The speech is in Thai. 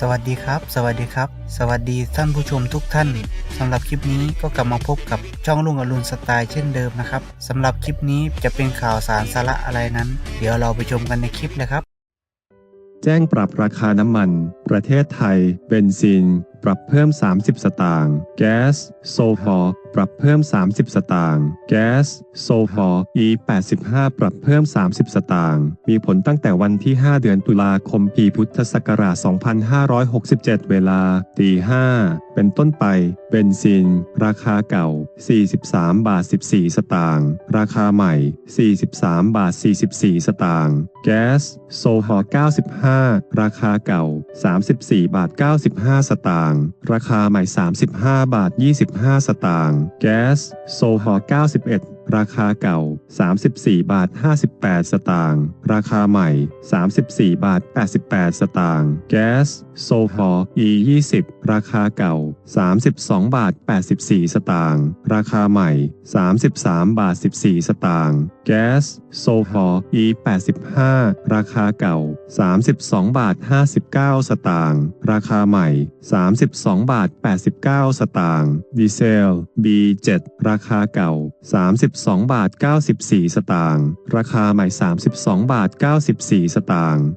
สวัสดีครับ สวัสดีครับ สวัสดีท่านผู้ชมทุกท่านสำหรับคลิปนี้ก็กลับมาพบกับช่องลุงอรุณสไตล์เช่นเดิมนะครับสำหรับคลิปนี้จะเป็นข่าวสารสาระอะไรนั้น เดี๋ยวเราไปชมกันในคลิปเลยครับ แจ้งปรับราคาน้ำมัน ประเทศไทย เบนซิน ปรับเพิ่ม 30 สตางค์ แก๊ส โซฮอลปรับเพิ่ม 30 สตางค์ แก๊ส โซฮอล E 85 ปรับเพิ่ม 30 สตางค์ มีผลตั้งแต่วันที่ 5 เดือนตุลาคม ปีพุทธศักราช 2567 เวลาตี5เป็นต้นไป เบนซิน ราคาเก่า 43 บาท 14 สตางค์ ราคาใหม่ 43 บาท 44 สตางค์ แก๊ส โซฮอล95 ราคาเก่า34 บาท 95 สตางค์ ราคาใหม่ 35 บาท 25 สตางค์ แก๊ส โซฮอ91 ราคาเก่า 34 บาท 58 สตางค์ราคาใหม่ 34 บาท 88 สตางค์ แก๊สโซฮอล E 20 ราคาเก่า 32 บาท 84 สตางค์ ราคาใหม่ 33 บาท 14 สตางค์ แก๊สโซฮอล E 85 ราคาเก่า 32 บาท 59 สตางค์ ราคาใหม่ 32 บาท 89 สตางค์ ดีเซล B 7 ราคาเก่า 32 บาท 94 สตางค์ ราคาใหม่ 32 บาทบาท 94 สตางค์